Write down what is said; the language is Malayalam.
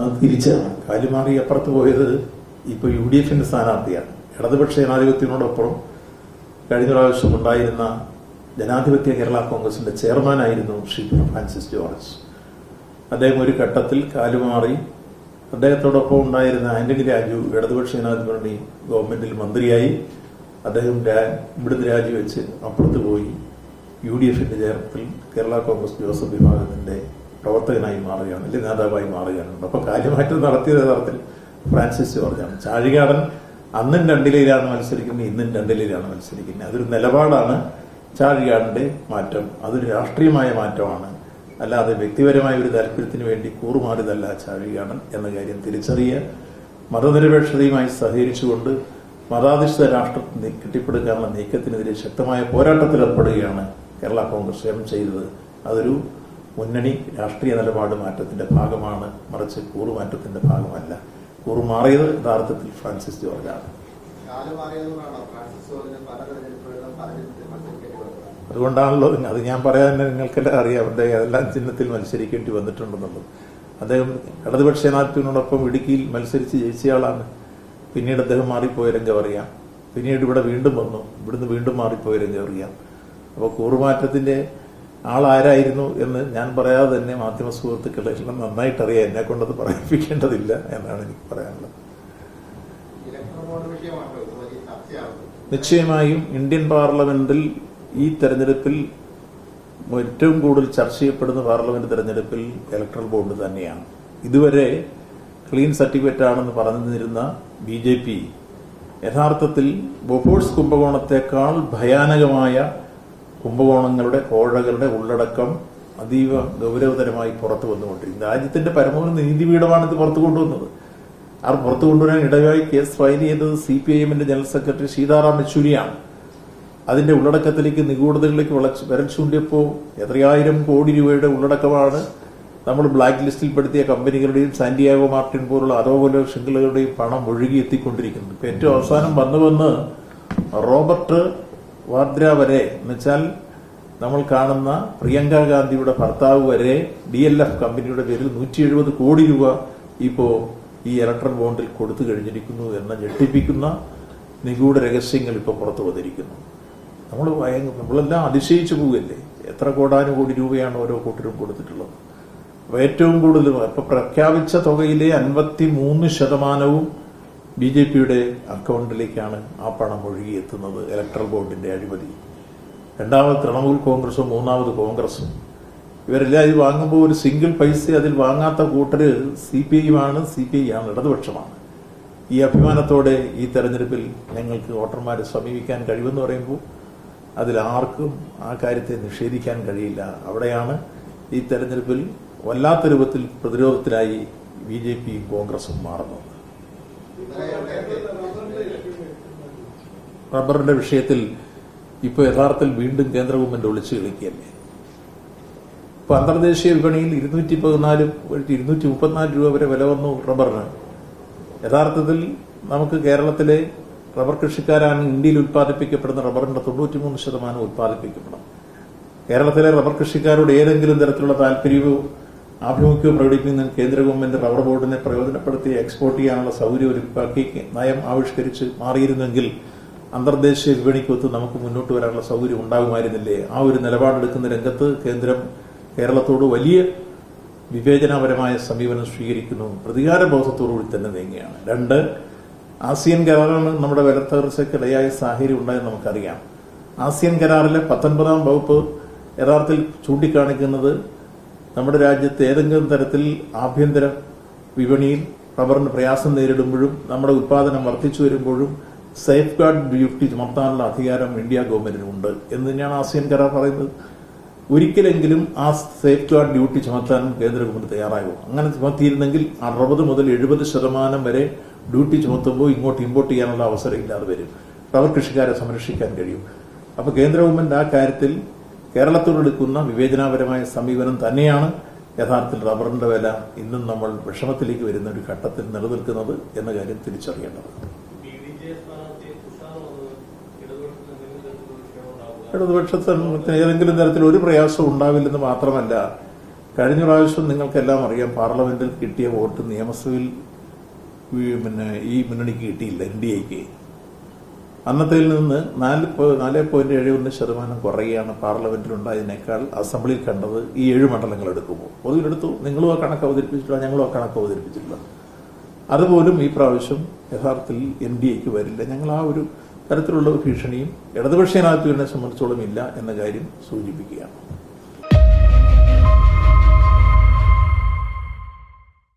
അത് തിരിച്ചാണ് കാലുമാറി അപ്പുറത്ത് പോയത്. ഇപ്പൊ യു ഡി എഫിന്റെ സ്ഥാനാർത്ഥിയാണ്. ഇടതുപക്ഷ ജനാധിപത്യത്തിനോടൊപ്പം കഴിഞ്ഞ പ്രാവശ്യം ഉണ്ടായിരുന്ന ജനാധിപത്യ കേരള കോൺഗ്രസിന്റെ ചെയർമാനായിരുന്നു ശ്രീ ഫ്രാൻസിസ് ജോർജ്. അദ്ദേഹം ഒരു ഘട്ടത്തിൽ കാലുമാറി അദ്ദേഹത്തോടൊപ്പം ഉണ്ടായിരുന്ന ആന്റണി രാജു ഇടതുപക്ഷ ജനാധിപത്യ ഗവൺമെന്റിൽ മന്ത്രിയായി. അദ്ദേഹം ഇവിടുന്ന് രാജിവെച്ച് അപ്പുറത്ത് പോയി. യു ഡി എഫിന്റെ ചേർത്തിൽ കേരള കോൺഗ്രസ് ജോസഫ് വിഭാഗത്തിന്റെ പ്രവർത്തകനായി മാറുകയാണ് അല്ലെങ്കിൽ നേതാവായി മാറുകയാണ് അപ്പൊ കാര്യമായിട്ട് നടത്തിയത് യഥാർത്ഥത്തിൽ ഫ്രാൻസിസ് ജോർജാണ്. ചാഴികാടൻ അന്നും രണ്ടിലയിലാണ് മത്സരിക്കുന്നത് ഇന്നും രണ്ടിലയിലാണ് മത്സരിക്കുന്നത്. അതൊരു നിലപാടാണ് ചാഴികാടന്റെ മാറ്റം. അതൊരു രാഷ്ട്രീയമായ മാറ്റമാണ്. അല്ലാതെ വ്യക്തിപരമായ ഒരു താല്പര്യത്തിന് വേണ്ടി കൂറുമാറിയതല്ല ചാഴികാടൻ എന്ന കാര്യം തിരിച്ചറിയുക മതനിരപേക്ഷതയുമായി സഹകരിച്ചുകൊണ്ട് മതാധിഷ്ഠിത രാഷ്ട്രത്തെ കെട്ടിപ്പടുക്കാനുള്ള നീക്കത്തിനെതിരെ ശക്തമായ പോരാട്ടത്തിലേർപ്പെടുകയാണ് കേരള കോൺഗ്രസ്. എം ചെയ്തത് അതൊരു മുന്നണി രാഷ്ട്രീയ നിലപാട് മാറ്റത്തിന്റെ ഭാഗമാണ് മറിച്ച് കൂറുമാറ്റത്തിന്റെ ഭാഗമല്ല. കൂറുമാറിയത് യഥാർത്ഥത്തിൽ ഫ്രാൻസിസ് ജോർജാണ്. അതുകൊണ്ടാണല്ലോ അത് ഞാൻ പറയാൻ തന്നെ നിങ്ങൾക്കെല്ലാം അറിയാം. അദ്ദേഹം എല്ലാം ചിഹ്നത്തിൽ മത്സരിക്കേണ്ടി വന്നിട്ടുണ്ടെന്നുള്ളത്. അദ്ദേഹം ഇടതുപക്ഷ ജനാധിപത്യത്തിനോടൊപ്പം ഇടുക്കിയിൽ മത്സരിച്ച് ജയിച്ചയാളാണ്. പിന്നീട് അദ്ദേഹം മാറിപ്പോയ രംഗം അറിയാം. പിന്നീട് ഇവിടെ വീണ്ടും വന്നു. ഇവിടുന്ന് വീണ്ടും മാറിപ്പോയ രംഗം അറിയാം. അപ്പോൾ കൂറുമാറ്റത്തിന്റെ ആളാരായിരുന്നു എന്ന് ഞാൻ പറയാതെ തന്നെ മാധ്യമ സുഹൃത്തുക്കളെ എല്ലാം നന്നായിട്ട് അറിയാം എന്നെ കൊണ്ടത് പറയിപ്പിക്കേണ്ടതില്ല എന്നാണ് എനിക്ക് പറയാനുള്ളത്. നിശ്ചയമായും ഇന്ത്യൻ പാർലമെന്റിൽ ഈ തെരഞ്ഞെടുപ്പിൽ ഏറ്റവും കൂടുതൽ ചർച്ച ചെയ്യപ്പെടുന്ന പാർലമെന്റ് തെരഞ്ഞെടുപ്പിൽ ഇലക്ട്രൽ ബോർഡ് തന്നെയാണ്. ഇതുവരെ ക്ലീൻ സർട്ടിഫിക്കറ്റ് ആണെന്ന് പറഞ്ഞിരുന്ന ബി ജെ പി യഥാർത്ഥത്തിൽ ബൊഫോഴ്സ് കുംഭകോണത്തെക്കാൾ ഭയാനകമായ കുംഭകോണങ്ങളുടെ കോഴകളുടെ ഉള്ളടക്കം അതീവ ഗൗരവതരമായി പുറത്തു വന്നുകൊണ്ടിരിക്കുന്നു രാജ്യത്തിന്റെ പരമോന്നത നീതിപീഠമാണ് ഇത് പുറത്തു കൊണ്ടുവന്നത്. അവർ പുറത്തു കൊണ്ടുവരാൻ ഇടയായി കേസ് ഫയൽ ചെയ്തത് സി പി ഐ എമ്മിന്റെ ജനറൽ സെക്രട്ടറി സീതാറാം യെച്ചൂരിയാണ്. അതിന്റെ ഉള്ളടക്കത്തിലേക്ക് നിഗൂഢതകളിലേക്ക് വളച്ച് വിരൽ ചൂണ്ടിയപ്പോൾ എത്രയായിരം കോടി രൂപയുടെ ഉള്ളടക്കമാണ് നമ്മൾ ബ്ലാക്ക് ലിസ്റ്റിൽ പെടുത്തിയ കമ്പനികളുടെയും സാന്റിയാഗോ മാർട്ടിൻ പോലുള്ള അതോപോലെ ശൃംഖലകളുടെയും പണം ഒഴുകി എത്തിക്കൊണ്ടിരിക്കുന്നത് ഏറ്റവും അവസാനം വന്നു വന്ന് റോബർട്ട് വാദ്ര വരെ എന്നുവെച്ചാൽ നമ്മൾ കാണുന്ന പ്രിയങ്ക ഗാന്ധിയുടെ ഭർത്താവ് വരെ ഡി എൽ എഫ് കമ്പനിയുടെ പേരിൽ നൂറ്റി എഴുപത് കോടി രൂപ ഇപ്പോ ഈ ഇലക്ട്രൽ ബോണ്ടിൽ കൊടുത്തു കഴിഞ്ഞിരിക്കുന്നു എന്ന ഞെട്ടിപ്പിക്കുന്ന നിഗൂഢ രഹസ്യങ്ങൾ ഇപ്പോൾ പുറത്തു വന്നിരിക്കുന്നു. നമ്മൾ ഭയങ്കര നമ്മളെല്ലാം അതിശയിച്ചു പോവുകയല്ലേ? എത്ര കോടാനുകോടി രൂപയാണ് ഓരോ കൂട്ടരും കൊടുത്തിട്ടുള്ളത്. അപ്പൊ ഏറ്റവും കൂടുതൽ ഇപ്പൊ പ്രഖ്യാപിച്ച തുകയിലെ അൻപത്തി മൂന്ന് ശതമാനവും ബി ജെ പിയുടെ അക്കൗണ്ടിലേക്കാണ് ആ പണം ഒഴുകിയെത്തുന്നത് ഇലക്ട്രൽ ബോർഡിന്റെ അഴിമതി. രണ്ടാമത് തൃണമൂൽ കോൺഗ്രസും മൂന്നാമത് കോൺഗ്രസും. ഇവരെല്ലാം ഇത് വാങ്ങുമ്പോൾ ഒരു സിംഗിൾ പൈസ അതിൽ വാങ്ങാത്ത കൂട്ടര് സി പി ഐ ആണ് സി പി ഐ ആണ് ഇടതുപക്ഷമാണ്. ഈ അഭിമാനത്തോടെ ഈ തെരഞ്ഞെടുപ്പിൽ ഞങ്ങൾക്ക് വോട്ടർമാരെ സമീപിക്കാൻ കഴിവെന്ന് പറയുമ്പോൾ അതിൽ ആർക്കും ആ കാര്യത്തെ നിഷേധിക്കാൻ കഴിയില്ല. അവിടെയാണ് ഈ തെരഞ്ഞെടുപ്പിൽ വല്ലാത്ത രൂപത്തിൽ പ്രതിരോധത്തിലായി ബി ജെ പിയും കോൺഗ്രസും മാറുന്നത്. റബ്ബറിന്റെ വിഷയത്തിൽ ഇപ്പോൾ യഥാർത്ഥത്തിൽ വീണ്ടും കേന്ദ്ര ഗവൺമെന്റ് ഒളിച്ചു കളിക്കുകയല്ലേ? ഇപ്പൊ അന്തർദേശീയ വിപണിയിൽ ഇരുന്നൂറ്റി പതിനാല് ഇരുന്നൂറ്റി മുപ്പത്തിനാല് രൂപ വരെ വില വന്നു റബ്ബറിന്. യഥാർത്ഥത്തിൽ നമുക്ക് കേരളത്തിലെ റബ്ബർ കൃഷിക്കാരാണ് ഇന്ത്യയിൽ ഉത്പാദിപ്പിക്കപ്പെടുന്ന റബ്ബറിന്റെ തൊണ്ണൂറ്റിമൂന്ന് ശതമാനം ഉത്പാദിപ്പിക്കപ്പെടും കേരളത്തിലെ റബ്ബർ കൃഷിക്കാരോട് ഏതെങ്കിലും തരത്തിലുള്ള താല്പര്യമോ ആഭിമുഖ്യമോ പ്രകടിപ്പിക്കുന്ന കേന്ദ്ര ഗവൺമെന്റ് റബ്ബർ ബോർഡിനെ പ്രയോജനപ്പെടുത്തി എക്സ്പോർട്ട് ചെയ്യാനുള്ള സൗകര്യം ഒരുക്കി നയം ആവിഷ്കരിച്ച് മാറിയിരുന്നെങ്കിൽ അന്തർദേശീയ വിപണിക്കൊത്ത് നമുക്ക് മുന്നോട്ട് വരാനുള്ള സൗകര്യം ഉണ്ടാകുമായിരുന്നില്ലേ? ആ ഒരു നിലപാടെടുക്കുന്ന രംഗത്ത് കേന്ദ്രം കേരളത്തോട് വലിയ വിവേചനപരമായ സമീപനം സ്വീകരിക്കുന്നു. പ്രതികാര ബോധത്തോടുകൂടി തന്നെ നീങ്ങുകയാണ്. രണ്ട് ആസിയൻ കരാറാണ് നമ്മുടെ വിലത്തകർച്ചയ്ക്ക് ഇടയായ സാഹചര്യം ഉണ്ടായെന്ന് നമുക്കറിയാം. ആസിയൻ കരാറിലെ പത്തൊൻപതാം വകുപ്പ് യഥാർത്ഥത്തിൽ ചൂണ്ടിക്കാണിക്കുന്നത് നമ്മുടെ രാജ്യത്ത് ഏതെങ്കിലും തരത്തിൽ ആഭ്യന്തര വിപണിയിൽ റബ്ബറിന് പ്രയാസം നേരിടുമ്പോഴും നമ്മുടെ ഉത്പാദനം വർദ്ധിച്ചു വരുമ്പോഴും സേഫ് ഗാർഡ് ഡ്യൂട്ടി ചുമത്താനുള്ള അധികാരം ഇന്ത്യ ഗവൺമെന്റിനുണ്ട് എന്ന് തന്നെയാണ് ആസിയൻ കരാർ പറയുന്നത്. ഒരിക്കലെങ്കിലും ആ സേഫ് ഗാർഡ് ഡ്യൂട്ടി ചുമത്താൻ കേന്ദ്ര ഗവൺമെന്റ് തയ്യാറായോ? അങ്ങനെ ചുമത്തിയിരുന്നെങ്കിൽ അറുപത് മുതൽ എഴുപത് ശതമാനം വരെ ഡ്യൂട്ടി ചുമത്തുമ്പോൾ ഇങ്ങോട്ട് ഇമ്പോർട്ട് ചെയ്യാനുള്ള അവസരം ഇല്ലാതെ വരും. റബ്ബർ കൃഷിക്കാരെ സംരക്ഷിക്കാൻ കഴിയും. അപ്പൊ കേന്ദ്ര ഗവൺമെന്റ് ആ കാര്യത്തിൽ കേരളത്തോടെടുക്കുന്ന വിവേചനാപരമായ സമീപനം തന്നെയാണ് യഥാർത്ഥത്തിൽ റബ്ബറിന്റെ വില ഇന്നും നമ്മൾ വിഷമത്തിലേക്ക് വരുന്ന ഒരു ഘട്ടത്തിൽ നിലനിൽക്കുന്നത് എന്ന കാര്യം തിരിച്ചറിയേണ്ടത്. ഇടതുപക്ഷത്തിന് ഏതെങ്കിലും തരത്തിൽ ഒരു പ്രയാസവും ഉണ്ടാവില്ലെന്ന് മാത്രമല്ല കഴിഞ്ഞ പ്രാവശ്യം നിങ്ങൾക്കെല്ലാം അറിയാം പാർലമെന്റിൽ കിട്ടിയ വോട്ട് നിയമസഭയിൽ പിന്നെ ഈ മുന്നണിക്ക് കിട്ടിയില്ല എൻ ഡി എക്ക്. അന്നത്തിൽ നിന്ന് നാല് നാല് പോയിന്റ് ഏഴ് ഒന്ന് ശതമാനം കുറയുകയാണ് പാർലമെന്റിലുണ്ടായതിനേക്കാൾ അസംബ്ലിയിൽ കണ്ടത് ഈ ഏഴ് മണ്ഡലങ്ങൾ എടുക്കുമ്പോൾ. പൊതുവിലെടുത്തു നിങ്ങളും ആ കണക്ക് അവതരിപ്പിച്ചിട്ടില്ല ഞങ്ങളും ആ കണക്ക് അവതരിപ്പിച്ചിട്ടില്ല. അതുപോലും ഈ പ്രാവശ്യം യഥാർത്ഥത്തിൽ എൻ ഡി എക്ക് വരില്ല. ഞങ്ങൾ ആ ഒരു തരത്തിലുള്ള ഭീഷണിയും ഇടതുപക്ഷ ജനാധിപത്യത്തിനെ സംബന്ധിച്ചോളം ഇല്ല എന്ന കാര്യം സൂചിപ്പിക്കുകയാണ്.